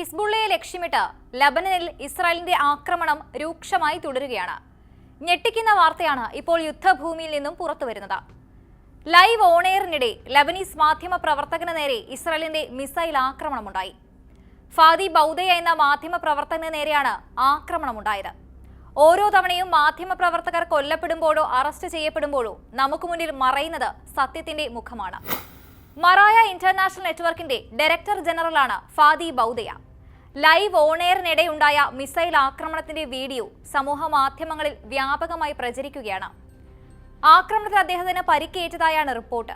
ഹിസ്ബുള്ളയെ ലക്ഷ്യമിട്ട് ലബനനിൽ ഇസ്രായേലിന്റെ ആക്രമണം രൂക്ഷമായി തുടരുകയാണ്. ഞെട്ടിക്കുന്ന വാർത്തയാണ് ഇപ്പോൾ യുദ്ധഭൂമിയിൽ നിന്നും പുറത്തുവരുന്നത്. ലൈവ് ഓണെയറിനിടെ ലബനീസ് മാധ്യമ പ്രവർത്തകന് നേരെ ഇസ്രായേലിന്റെ മിസൈൽ ആക്രമണമുണ്ടായി. ഫാദി ബൗദയ എന്ന മാധ്യമ പ്രവർത്തകന് നേരെയാണ് ആക്രമണമുണ്ടായത്. ഓരോ തവണയും മാധ്യമ പ്രവർത്തകർ കൊല്ലപ്പെടുമ്പോഴോ അറസ്റ്റ് ചെയ്യപ്പെടുമ്പോഴോ നമുക്ക് മുന്നിൽ മറയുന്നത് സത്യത്തിന്റെ മുഖമാണ്. മറായ ഇന്റർനാഷണൽ നെറ്റ്വർക്കിന്റെ ഡയറക്ടർ ജനറലാണ് ഫാദി ബൗദയ. ലൈവ് ഓണെയറിനിടെയുണ്ടായ മിസൈൽ ആക്രമണത്തിന്റെ വീഡിയോ സമൂഹ മാധ്യമങ്ങളിൽ വ്യാപകമായി പ്രചരിക്കുകയാണ്. ആക്രമണത്തിൽ അദ്ദേഹത്തിന് പരിക്കേറ്റതായാണ് റിപ്പോർട്ട്.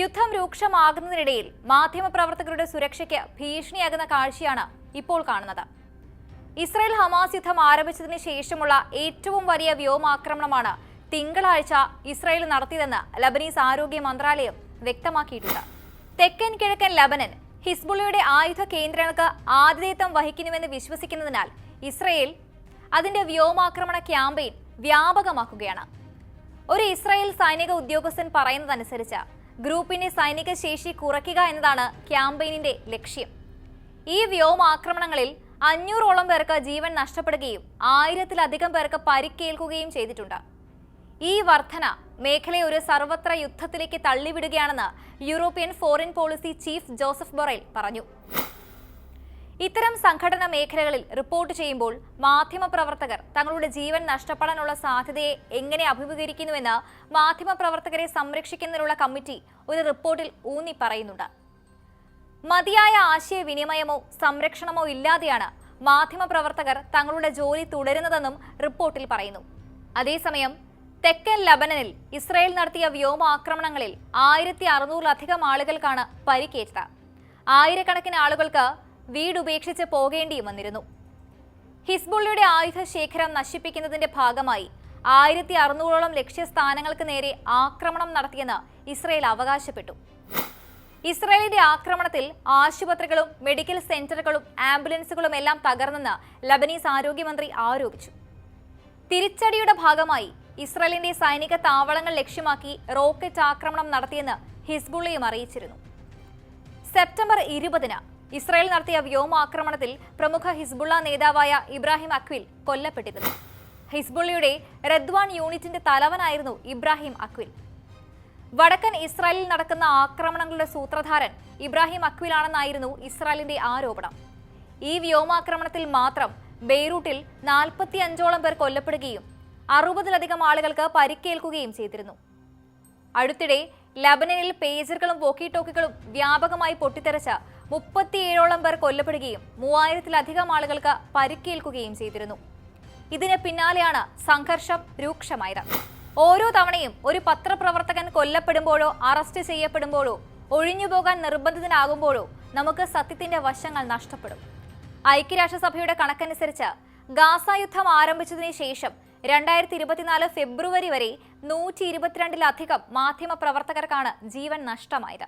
യുദ്ധം രൂക്ഷമാകുന്നതിനിടയിൽ മാധ്യമപ്രവർത്തകരുടെ സുരക്ഷയ്ക്ക് ഭീഷണിയാകുന്ന കാഴ്ചയാണ് ഇപ്പോൾ കാണുന്നത്. ഇസ്രായേൽ ഹമാസ് യുദ്ധം ആരംഭിച്ചതിന് ശേഷമുള്ള ഏറ്റവും വലിയ വ്യോമാക്രമണമാണ് തിങ്കളാഴ്ച ഇസ്രായേൽ നടത്തിയതെന്ന് ലബനീസ് ആരോഗ്യ മന്ത്രാലയം വ്യക്തമാക്കിയിട്ടുണ്ട്. തെക്കൻ കിഴക്കൻ ലബനൻ ഹിസ്ബുള്ളയുടെ ആയുധ കേന്ദ്രങ്ങൾക്ക് ആതിഥേയത്വം വഹിക്കുന്നുവെന്ന് വിശ്വസിക്കുന്നതിനാൽ ഇസ്രയേൽ അതിന്റെ വ്യോമാക്രമണ ക്യാമ്പയിൻ വ്യാപകമാക്കുകയാണ്. ഒരു ഇസ്രായേൽ സൈനിക ഉദ്യോഗസ്ഥൻ പറയുന്നതനുസരിച്ച് ഗ്രൂപ്പിന്റെ സൈനിക ശേഷി കുറയ്ക്കുക എന്നതാണ് ക്യാമ്പയിനിന്റെ ലക്ഷ്യം. ഈ വ്യോമാക്രമണങ്ങളിൽ അഞ്ഞൂറോളം പേർക്ക് ജീവൻ നഷ്ടപ്പെടുകയും ആയിരത്തിലധികം പേർക്ക് പരിക്കേൽക്കുകയും ചെയ്തിട്ടുണ്ട്. ഈ വർധന മേഖലയെ ഒരു സർവത്ര യുദ്ധത്തിലേക്ക് തള്ളിവിടുകയാണെന്ന് European foreign policy chief Josep Borrell പറഞ്ഞു. ഇത്തരം സംഘടന മേഖലകളിൽ റിപ്പോർട്ട് ചെയ്യുമ്പോൾ മാധ്യമപ്രവർത്തകർ തങ്ങളുടെ ജീവൻ നഷ്ടപ്പെടാനുള്ള സാധ്യതയെ എങ്ങനെ അഭിമുഖീകരിക്കുന്നുവെന്ന് മാധ്യമപ്രവർത്തകരെ സംരക്ഷിക്കുന്നതിനുള്ള കമ്മിറ്റി ഒരു റിപ്പോർട്ടിൽ ഊന്നി പറയുന്നുണ്ട്. മതിയായ ആശയവിനിമയമോ സംരക്ഷണമോ ഇല്ലാതെയാണ് മാധ്യമപ്രവർത്തകർ തങ്ങളുടെ ജോലി തുടരുന്നതെന്നും റിപ്പോർട്ടിൽ പറയുന്നു. അതേസമയം തെക്കൻ ലബനനിൽ ഇസ്രായേൽ നടത്തിയ വ്യോമാക്രമണങ്ങളിൽ ആയിരത്തി അറുന്നൂറിലധികം ആളുകൾക്കാണ് പരിക്കേറ്റത്. ആയിരക്കണക്കിന് ആളുകൾക്ക് വീടുപേക്ഷിച്ച് പോകേണ്ടിയും വന്നിരുന്നു. ഹിസ്ബുള്ളയുടെ ആയുധ ശേഖരം നശിപ്പിക്കുന്നതിന്റെ ഭാഗമായി ആയിരത്തി അറുന്നൂറോളം ലക്ഷ്യസ്ഥാനങ്ങൾക്ക് നേരെ ആക്രമണം നടത്തിയെന്ന് ഇസ്രായേൽ അവകാശപ്പെട്ടു. ഇസ്രായേലിന്റെ ആക്രമണത്തിൽ ആശുപത്രികളും മെഡിക്കൽ സെന്ററുകളും ആംബുലൻസുകളും എല്ലാം തകർന്നെന്ന് ലബനീസ് ആരോഗ്യമന്ത്രി ആരോപിച്ചു. തിരിച്ചടിയുടെ ഭാഗമായി ഇസ്രായേലിന്റെ സൈനിക താവളങ്ങൾ ലക്ഷ്യമാക്കി റോക്കറ്റ് ആക്രമണം നടത്തിയെന്ന് ഹിസ്ബുള്ളയും അറിയിച്ചിരുന്നു. സെപ്റ്റംബർ ഇരുപതിന് ഇസ്രായേൽ നടത്തിയ വ്യോമാക്രമണത്തിൽ പ്രമുഖ ഹിസ്ബുള്ള നേതാവായ ഇബ്രാഹിം അക്വിൽ കൊല്ലപ്പെട്ടിരുന്നു. ഹിസ്ബുള്ളയുടെ റദ്വാൻ യൂണിറ്റിന്റെ തലവനായിരുന്നു ഇബ്രാഹിം അക്വിൽ. വടക്കൻ ഇസ്രായേലിൽ നടക്കുന്ന ആക്രമണങ്ങളുടെ സൂത്രധാരൻ ഇബ്രാഹിം അക്വിലാണെന്നായിരുന്നു ഇസ്രായേലിന്റെ ആരോപണം. ഈ വ്യോമാക്രമണത്തിൽ മാത്രം ബെയ്റൂട്ടിൽ നാൽപ്പത്തി അഞ്ചോളം പേർ കൊല്ലപ്പെടുകയും അറുപതിലധികം ആളുകൾക്ക് പരിക്കേൽക്കുകയും ചെയ്തിരുന്നു. അടുത്തിടെ ലബനനിൽ പേജറുകളും വോക്കി ടോക്കികളും വ്യാപകമായി പൊട്ടിത്തെറിച്ച് മുപ്പത്തിയേഴോളം പേർ കൊല്ലപ്പെടുകയും മൂവായിരത്തിലധികം ആളുകൾക്ക് പരിക്കേൽക്കുകയും ചെയ്തിരുന്നു. ഇതിന് പിന്നാലെയാണ് സംഘർഷം രൂക്ഷമായത്. ഓരോ തവണയും ഒരു പത്രപ്രവർത്തകൻ കൊല്ലപ്പെടുമ്പോഴോ അറസ്റ്റ് ചെയ്യപ്പെടുമ്പോഴോ ഒഴിഞ്ഞുപോകാൻ നിർബന്ധിതനാകുമ്പോഴോ നമുക്ക് സത്യത്തിന്റെ വശങ്ങൾ നഷ്ടപ്പെടും. ഐക്യരാഷ്ട്രസഭയുടെ കണക്കനുസരിച്ച് ഗാസ യുദ്ധം ആരംഭിച്ചതിന് ശേഷം രണ്ടായിരത്തി ഇരുപത്തിനാല് ഫെബ്രുവരി വരെ നൂറ്റി ഇരുപത്തിരണ്ടിലധികം മാധ്യമ പ്രവർത്തകർക്കാണ് ജീവൻ നഷ്ടമായത്.